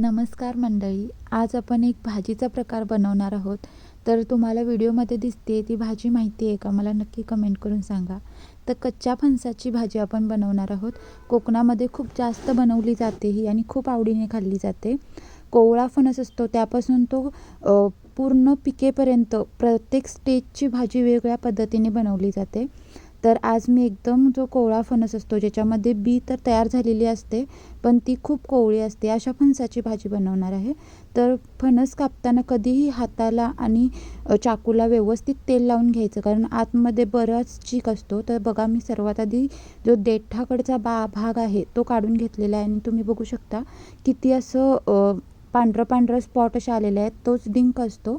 नमस्कार मंडळी आज आपण एक भाजीचा प्रकार बनवणार आहोत. तर तुम्हाला व्हिडिओमध्ये दिसते ती भाजी माहिती आहे का? मला नक्की कमेंट करून सांगा. तर कच्च्या फणसाची भाजी आपण बनवणार आहोत. कोकणामध्ये खूप जास्त बनवली जाते ही आणि खूप आवडीने खाल्ली जाते. कोवळा फणस असतो त्यापासून तो पूर्ण पिकेपर्यंत प्रत्येक स्टेजची भाजी वेगळ्या पद्धतीने बनवली जाते. तर आज मी एकदम जो कोवळा फणस असतो ज्याच्यामध्ये बी तर तयार झालेली असते पण ती खूप कोवळी असते. अशा फणसाची भाजी बनवणार आहे. तर फणस कापताना कधीही हाताला आणि चाकूला व्यवस्थित तेल लावून घ्यायचं. कारण आतमध्ये बराच चीक असतो. तर बघा मी सर्वात आधी जो देठाकडचा बा भाग आहे तो काढून घेतलेला आहे. आणि तुम्ही बघू शकता किती असं पांढरं पांढरं स्पॉट असे आलेले आहेत. तोच डिंक असतो.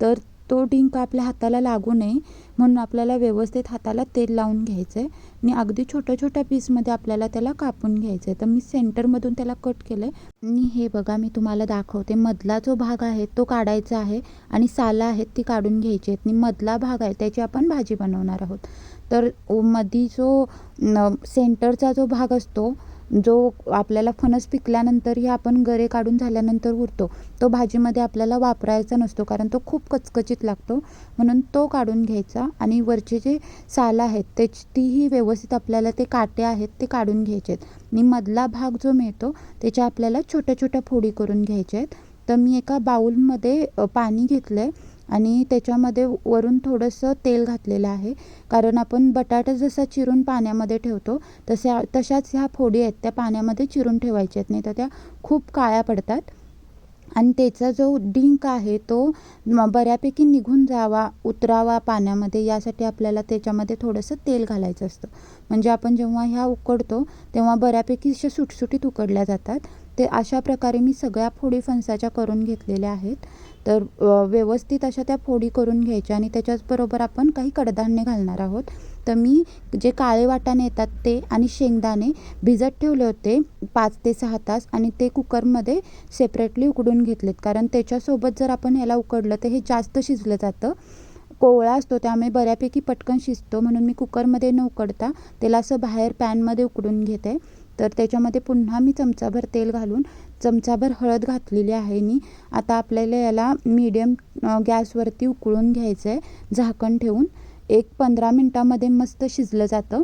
तर तो डिंक आपल्या हाताला लागू नये म्हणून आपल्याला व्यवस्थित हाताला तेल लावून घ्यायचं आहे आणि अगदी छोट्या छोट्या पीसमध्ये आपल्याला त्याला कापून घ्यायचं आहे तर मी सेंटरमधून त्याला कट केलं आहे आणि हे बघा मी तुम्हाला दाखवते. मधला जो भाग आहे तो काढायचा आहे. आणि सालं आहेत ती काढून घ्यायची आहेत. आणि मधला भाग आहे त्याची आपण भाजी बनवणार आहोत. तर मधी जो न, सेंटरचा जो भाग असतो जो आपल्याला फणस पिकल्यानंतरही आपण गरे काढून झाल्यानंतर उरतो तो भाजीमध्ये आपल्याला वापरायचा नसतो कारण तो खूप कचकचीत लागतो. म्हणून तो काढून घ्यायचा आणि वरचे जे साल आहेत त्याची तीही व्यवस्थित आपल्याला ते काटे आहेत ते काढून घ्यायचे आहेत आणि मधला भाग जो मिळतो त्याच्या आपल्याला छोट्या छोट्या फोडी करून घ्यायच्या आहेत. तर मी एका बाऊलमध्ये पाणी घेतलं आहे आणि त्याच्यामध्ये वरून थोडंसं तेल घातलेलं आहे. कारण आपण बटाटा जसा चिरून पाण्यामध्ये ठेवतो तशा तशाच ह्या फोडी आहेत त्या पाण्यामध्ये चिरून ठेवायच्या आहेत नाही तर त्या खूप काळ्या पडतात. आणि त्याचा जो डिंक आहे तो बऱ्यापैकी निघून जावा उतरावा पाण्यामध्ये यासाठी आपल्याला त्याच्यामध्ये थोडंसं तेल घालायचं असतं. म्हणजे आपण जेव्हा ह्या उकडतो तेव्हा बऱ्यापैकी अशा सुटसुटीत उकडल्या जातात. ते अशा प्रकारे मी सगळ्या फोडी फणसाच्या करून घेतलेल्या आहेत. तर व्यवस्थित अशा त्या फोडी करून घ्यायच्या आणि त्याच्याचबरोबर आपण काही कडधान्य घालणार आहोत. तर मी जे काळे वाटाणे येतात ते आणि शेंगदाणे भिजत ठेवले होते पाच ते सहा तास आणि ते कुकरमध्ये सेपरेटली उकडून घेतलेत. कारण त्याच्यासोबत जर आपण ह्याला उकडलं तर हे जास्त शिजलं जातं. कोवळा असतो त्यामुळे बऱ्यापैकी पटकन शिजतो. म्हणून मी कुकरमध्ये न उकडता त्याला असं बाहेर पॅनमध्ये उकडून घेते. तर त्याच्यामध्ये पुन्हा मी चमचाभर तेल घालून चमचाभर हळद घातलेली आहे मी. आता आपल्याला याला मीडियम गॅसवरती उकळून घ्यायचं आहे झाकण ठेवून. एक पंधरा मिनटामध्ये मस्त शिजलं जातं.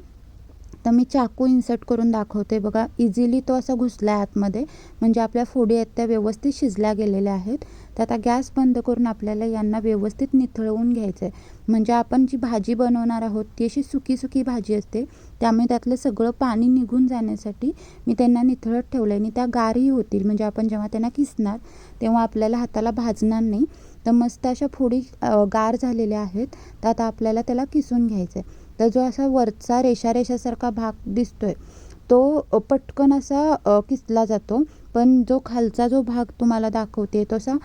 तर मी चाकू इन्सर्ट करून दाखवते. बघा इझिली तो असा घुसला आहे आतमध्ये. म्हणजे आपल्या फोडी आहेत त्या व्यवस्थित शिजल्या गेलेल्या आहेत. तर आता गॅस बंद करून आपल्याला यांना व्यवस्थित निथळवून घ्यायचं आहे म्हणजे आपण जी भाजी बनवणार आहोत ती अशी सुकी सुकी भाजी असते. त्यामुळे त्यातलं सगळं पाणी निघून जाण्यासाठी मी त्यांना निथळत ठेवलं आहे आणि त्या गारही होतील. म्हणजे आपण जेव्हा त्यांना किसणार तेव्हा आपल्याला हाताला भाजणार नाही. तर मस्त अशा फोडी गार झालेल्या आहेत. तर आता आपल्याला त्याला किसून घ्यायचं आहे तर जो असा वरचा रेषा रेषासारखा भाग दिसतोय तो पटकन असा किसला जातो. पण जो खालचा जो भाग तुम्हाला दाखवते तो असा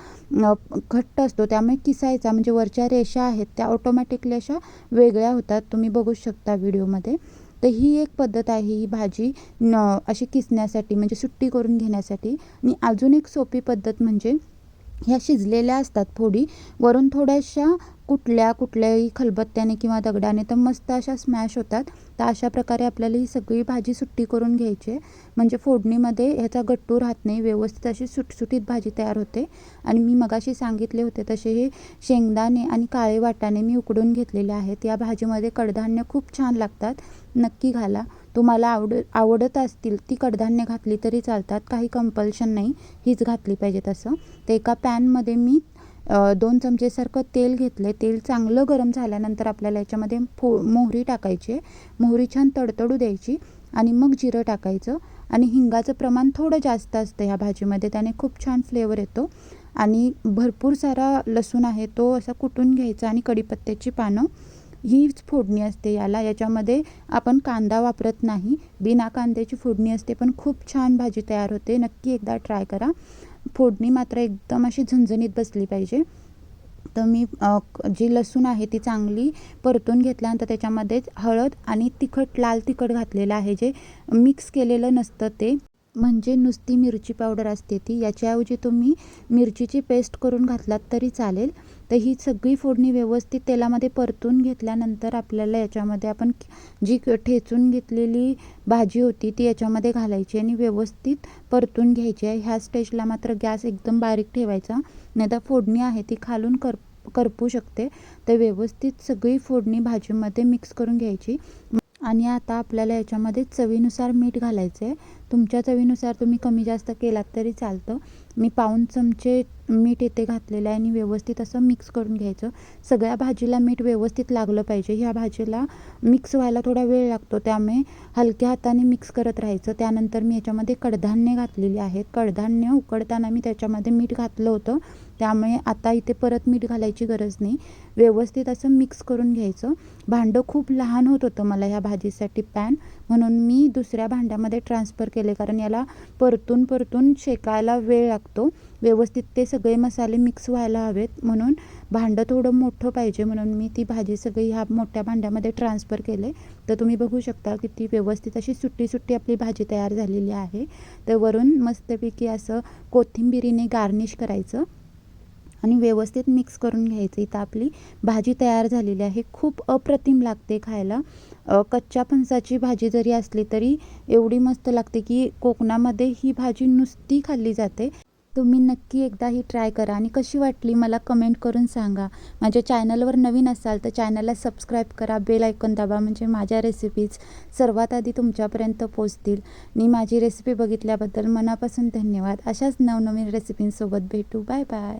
घट्ट असतो. त्यामुळे किसायचा म्हणजे वरच्या रेषा आहेत त्या ऑटोमॅटिकली अशा वेगळ्या होतात. तुम्ही बघू शकता व्हिडिओमध्ये. तर ही एक पद्धत आहे ही भाजी न अशी किसण्यासाठी म्हणजे सुट्टी करून घेण्यासाठी. आणि अजून एक सोपी पद्धत म्हणजे ह्या शिजलेल्या असतात फोडी. वरून थोड्याशा कुठल्या कुठल्याही खलबत्त्याने किंवा दगडाने तर मस्त अशा स्मॅश होतात. तर अशा प्रकारे आपल्याला ही सगळी भाजी सुट्टी करून घ्यायची आहे. म्हणजे फोडणीमध्ये ह्याचा गट्टू राहत नाही. व्यवस्थित अशी सुटसुटीत भाजी तयार होते. आणि मी मगाशी सांगितले होते तसे हे शेंगदाणे आणि काळे वाटाणे मी उकडून घेतलेले आहेत. या भाजीमध्ये कडधान्य खूप छान लागतात. नक्की घाला. तुम्हाला आवड आवडत असतील ती कडधान्य घातली तरी चालतात. काही कंपल्शन नाही. हीच घातली पाहिजे तसं. तर एका पॅनमध्ये मी दोन चमचेसारखं तेल घेतलं आहे तेल चांगलं गरम झाल्यानंतर आपल्याला याच्यामध्ये फो मोहरी टाकायची. आहे मोहरी छान तडतडू द्यायची आणि मग जिरं टाकायचं. आणि हिंगाचं प्रमाण थोडं जास्त असतं ह्या भाजीमध्ये. त्याने खूप छान फ्लेवर येतो. आणि भरपूर सारा लसूण आहे तो असा कुटून घ्यायचा आणि कढीपत्त्याची पानं हीच फोडणी असते याला. याच्यामध्ये आपण कांदा वापरत नाही. बिना कांद्याची फोडणी असते पण खूप छान भाजी तयार होते. नक्की एकदा ट्राय करा. फोडणी मात्र एकदम अशी झणझणीत बसली पाहिजे. तर मी जी लसूण आहे ती चांगली परतून घेतल्यानंतर त्याच्यामध्ये हळद आणि तिखट लाल तिखट घातलेलं आहे जे मिक्स केलेलं नसतं ते. म्हणजे नुसती मिरची पावडर असते ती. याच्याऐवजी तुम्ही मिरचीची पेस्ट करून घातलात तरी चालेल. तर ही सगळी फोडणी व्यवस्थित तेलामध्ये परतून घेतल्यानंतर आपल्याला याच्यामध्ये आपण जी ठेचून घेतलेली भाजी होती ती याच्यामध्ये घालायची आणि व्यवस्थित परतून घ्यायची आहे. ह्या स्टेजला मात्र गॅस एकदम बारीक ठेवायचा. नाही तर फोडणी आहे ती खालून कर करपू शकते. तर व्यवस्थित सगळी फोडणी भाजीमध्ये मिक्स करून घ्यायची. आणि आता आपल्याला याच्यामध्ये चवीनुसार मीठ घालायचं आहे तुमच्या चवीनुसार तुम्ही कमी जास्त केलात तरी चालतं. मी पाऊण चमचे मीठ इथे घातलेलं आहे आणि व्यवस्थित असं मिक्स करून घ्यायचं. सगळ्या भाजीला मीठ व्यवस्थित लागलं पाहिजे. ह्या भाजीला मिक्स व्हायला थोडा वेळ लागतो. त्यामुळे हलक्या हाताने मिक्स करत राहायचं. त्यानंतर मी याच्यामध्ये कडधान्य घातलेली आहेत कडधान्य उकडताना मी त्याच्यामध्ये मीठ घातलं होतं. त्यामुळे आता इथे परत मीठ घालायची गरज नाही. व्यवस्थित असं मिक्स करून घ्यायचं. भांडं खूप लहान होत होतं मला ह्या भाजीसाठी पॅन म्हणून मी दुसऱ्या भांड्यामध्ये ट्रान्सफर केले कारण याला परतून परतून शेकायला वेळ लागतो. व्यवस्थित ते सगळे मसाले मिक्स व्हायला हवेत. म्हणून भांडं थोडं मोठं पाहिजे. म्हणून मी ती भाजी सगळी ह्या मोठ्या भांड्यामध्ये ट्रान्सफर केले. तर तुम्ही बघू शकता की ती व्यवस्थित अशी सुट्टी सुट्टी आपली भाजी तयार झालेली आहे. तर वरून मस्तपैकी असं कोथिंबिरीने गार्निश करायचं. आणि व्यवस्थित मिक्स करून घ्यायचं. इथं आपली भाजी तयार झालेली आहे. खूप अप्रतिम लागते खायला. कच्च्या फणसाची भाजी जरी असली तरी एवढी मस्त लागते की कोकणामध्ये ही भाजी नुसती खाल्ली जाते. तुम्ही नक्की एकदा ही ट्राय करा आणि कशी वाटली मला कमेंट करून सांगा. माझ्या चॅनलवर नवीन असाल तर चॅनलला सबस्क्राईब करा. बेल ऐकून दाबा म्हणजे माझ्या रेसिपीज सर्वात आधी तुमच्यापर्यंत पोचतील आणि माझी रेसिपी बघितल्याबद्दल मनापासून धन्यवाद. अशाच नवनवीन रेसिपींसोबत भेटू. Bye bye